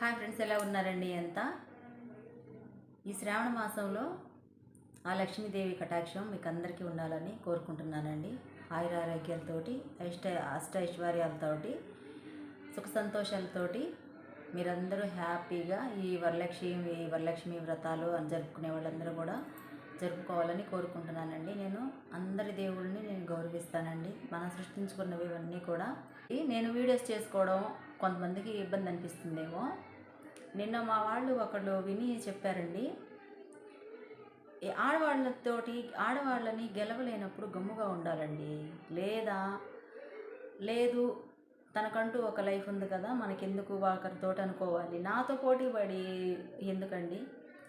Hi friends ఎలా ఉన్నారండి ఎంత ఈ శ్రావణ మాసంలో ఆ లక్ష్మీదేవి కటాక్షం మీకు అందరికీ ఉండాలని కోరుకుంటున్నానండి. ఆయుర ఆరోగ్యాలతోటి అష్ట అష్ట ఐశ్వర్యాలతోటి సుఖ సంతోషాలతోటి మీరందరూ హ్యాపీగా ఈ వరలక్ష్మి ఈ వరలక్ష్మి వ్రతాలు అని జరుపుకునే వాళ్ళందరూ కూడా జరుపుకోవాలని కోరుకుంటున్నానండి. నేను అందరి దేవుళ్ళని నేను గౌరవిస్తానండి. మనం సృష్టించుకున్నవి ఇవన్నీ కూడా. ఈ నేను వీడియోస్ చేసుకోవడం కొంతమందికి ఇబ్బంది అనిపిస్తుందేమో. నిన్న మా వాళ్ళు ఒకళ్ళు విని చెప్పారండి. ఆడవాళ్ళతోటి ఆడవాళ్ళని గెలవలేనప్పుడు గమ్ముగా ఉండాలండి. లేదా లేదు తనకంటూ ఒక లైఫ్ ఉంది కదా మనకెందుకు ఒకరితో అనుకోవాలి. నాతో పోటీ పడి ఎందుకండి?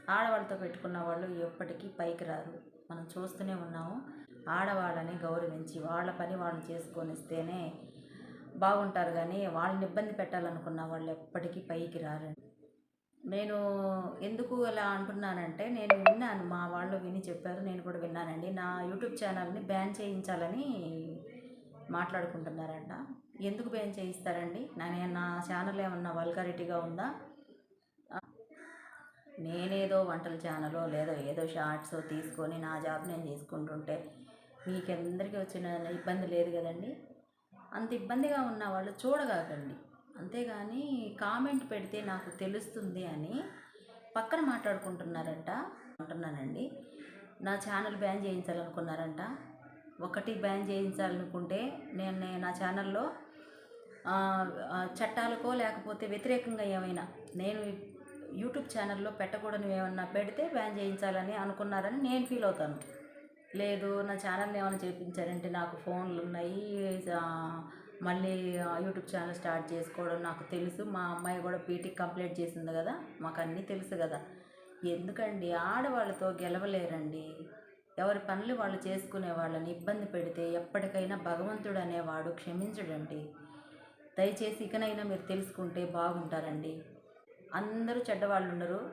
ఆడవాళ్ళతో పెట్టుకున్న వాళ్ళు ఎప్పటికీ పైకి రారు. మనం చూస్తూనే ఉన్నాము. ఆడవాళ్ళని గౌరవించి వాళ్ళ పని వాళ్ళు చేసుకొని ఇస్తేనే బాగుంటారు. కానీ వాళ్ళని ఇబ్బంది పెట్టాలనుకున్న వాళ్ళు ఎప్పటికీ పైకి రారండి. నేను ఎందుకు అలా అంటున్నానంటే నేను విన్నాను మా వాళ్ళు విని చెప్పారు నేను కూడా విన్నానండి. నా యూట్యూబ్ ఛానల్ని బ్యాన్ చేయించాలని మాట్లాడుకుంటున్నారంట. ఎందుకు బ్యాన్ చేయిస్తారండి? నా నేను నా ఛానల్ ఏమన్నా వల్గారిటీగా ఉందా? నేనేదో వంటల ఛానలో లేదో ఏదో షార్ట్స్ తీసుకొని నా జాబ్ నేను చేసుకుంటుంటే మీకందరికీ వచ్చిన ఇబ్బంది లేదు కదండి? అంత ఇబ్బందిగా ఉన్న వాళ్ళు చూడగాకండి. అంతేగాని కామెంట్ పెడితే నాకు తెలుస్తుంది అని పక్కన మాట్లాడుకుంటున్నారంట. అంటున్నానండి. నా ఛానల్ బ్యాన్ చేయించాలనుకున్నారంట. ఒకటి బ్యాన్ చేయించాలనుకుంటే నేను నా ఛానల్లో చట్టాలకో లేకపోతే వ్యతిరేకంగా ఏమైనా నేను యూట్యూబ్ ఛానల్లో పెట్టకూడని ఏమన్నా పెడితే బ్యాన్ చేయించాలని అనుకున్నారని నేను ఫీల్ అవుతాను. లేదు నా ఛానల్ ఏమైనా చేయించారంటే నాకు ఫోన్లు ఉన్నాయి మళ్ళీ యూట్యూబ్ ఛానల్ స్టార్ట్ చేసుకోవడం నాకు తెలుసు. మా అమ్మాయి కూడా పీటీ కంప్లీట్ చేసింది కదా? మాకు అన్నీ తెలుసు కదా. ఎందుకండి? ఆడవాళ్ళతో గెలవలేరండి. ఎవరి పనులు వాళ్ళు చేసుకునే వాళ్ళని ఇబ్బంది పెడితే ఎప్పటికైనా భగవంతుడు అనేవాడు క్షమించడండి. దయచేసి ఇకనైనా మీరు తెలుసుకుంటే బాగుంటారండి. అందరూ చెడ్డవాళ్ళు ఉండరు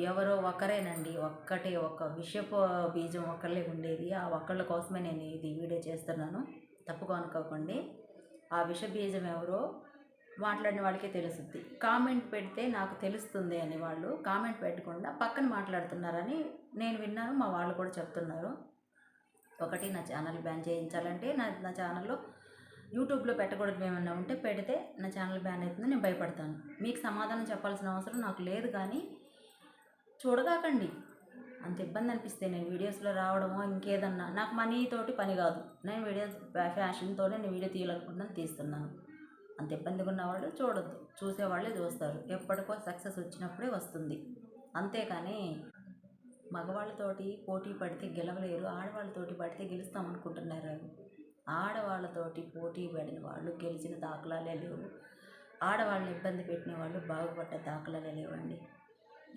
ఎవరో ఒకరేనండి. ఒక్కటే ఒక విషపు బీజం ఒక్కళ్ళే ఉండేది. ఆ ఒక్కళ్ళ కోసమే నేను ఇది వీడియో చేస్తున్నాను. తప్పుగా అనుకోకండి. ఆ విషబీజం ఎవరో మాట్లాడిన వాళ్ళకే తెలుస్తుంది కామెంట్ పెడితే నాకు తెలుస్తుంది అని వాళ్ళు కామెంట్ పెట్టకుండా పక్కన మాట్లాడుతున్నారని నేను విన్నాను మా వాళ్ళు కూడా చెప్తున్నారు. ఒకటి నా ఛానల్ బ్యాన్ చేయించాలంటే నా నా ఛానల్లో యూట్యూబ్లో పెట్టకూడదు ఏమన్నా ఉంటే పెడితే నా ఛానల్ బ్యాన్ అవుతుందని నేను భయపడతాను. మీకు సమాధానం చెప్పాల్సిన అవసరం నాకు లేదు కానీ చూడగాకండి. అంత ఇబ్బంది అనిపిస్తే నేను వీడియోస్లో రావడమో ఇంకేదన్నా నాకు మనీతోటి పని కాదు. నేను వీడియోస్ ఫ్యాషన్తోనే నేను వీడియో తీయాలనుకుంటున్నాను తీస్తున్నాను. అంత ఇబ్బందిగా ఉన్నవాళ్ళు చూడొద్దు. చూసేవాళ్ళే చూస్తారు. ఎప్పటికో సక్సెస్ వచ్చినప్పుడే వస్తుంది. అంతేకాని మగవాళ్ళతోటి పోటీ పడితే గెలవలేరు ఆడవాళ్ళతోటి పడితే గెలుస్తాం అనుకుంటున్నారు? ఆడవాళ్ళతోటి పోటీ పడిన వాళ్ళు గెలిచిన దాఖలాలే లేవు. ఆడవాళ్ళని ఇబ్బంది పెట్టిన వాళ్ళు బాగుపడ్డ దాఖలాలే లేవండి.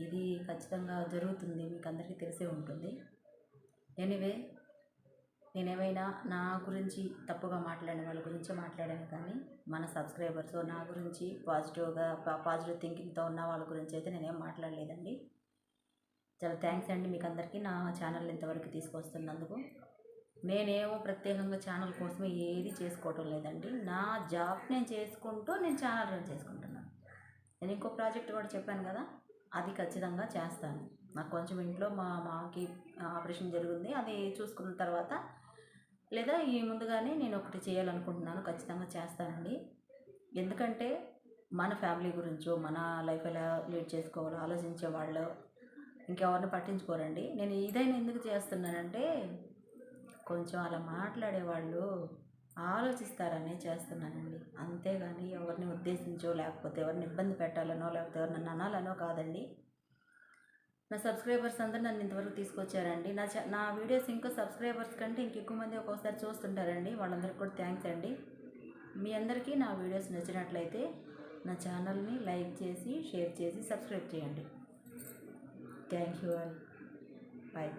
ఇది ఖచ్చితంగా జరుగుతుంది మీకు అందరికీ తెలిసే ఉంటుంది. ఎనీవే నేనేమైనా నా గురించి తప్పుగా మాట్లాడిన వాళ్ళ గురించి మాట్లాడాను కానీ మన సబ్స్క్రైబర్స్ నా గురించి పాజిటివ్గా పాజిటివ్ థింకింగ్తో ఉన్న వాళ్ళ గురించి అయితే నేనేం మాట్లాడలేదండి. చాలా థ్యాంక్స్ అండి మీకు అందరికీ నా ఛానల్ ఇంతవరకు తీసుకొస్తున్నందుకు. నేనేమో ప్రత్యేకంగా ఛానల్ కోసమే ఏది చేసుకోవటం లేదండి. నా జాబ్ నేను చేసుకుంటూ నేను ఛానల్ రన్ చేసుకుంటున్నాను. నేను ఇంకో ప్రాజెక్ట్ కూడా చెప్పాను కదా అది ఖచ్చితంగా చేస్తాను. నాకు కొంచెం ఇంట్లో మా మాకి ఆపరేషన్ జరిగింది అది చూసుకున్న తర్వాత లేదా ఈ ముందుగానే నేను ఒకటి చేయాలనుకుంటున్నాను ఖచ్చితంగా చేస్తానండి. ఎందుకంటే మన ఫ్యామిలీ గురించో మన లైఫ్ ఎలా లీడ్ చేసుకోవాలో ఆలోచించే వాళ్ళు ఇంకెవరిని పట్టించుకోరండి. నేను ఇదైనా ఎందుకు చేస్తున్నానంటే కొంచెం అలా మాట్లాడే వాళ్ళు ఆలోచిస్తారనే చేస్తున్నానండి. అంతేగాని ఎవరిని ఉద్దేశించో లేకపోతే ఎవరిని ఇబ్బంది పెట్టాలనో లేకపోతే ఎవరిని అనాలనో కాదండి. నా సబ్స్క్రైబర్స్ అందరూ నన్ను ఇంతవరకు తీసుకొచ్చారండి. నా నా వీడియోస్ ఇంకా సబ్స్క్రైబర్స్ కంటే ఇంకెక్కువ మంది ఒక్కోసారి చూస్తుంటారండి. వాళ్ళందరికీ కూడా థ్యాంక్స్ అండి. మీ అందరికీ నా వీడియోస్ నచ్చినట్లయితే నా ఛానల్ని లైక్ చేసి షేర్ చేసి సబ్స్క్రైబ్ చేయండి. Thank you all. బాయ్.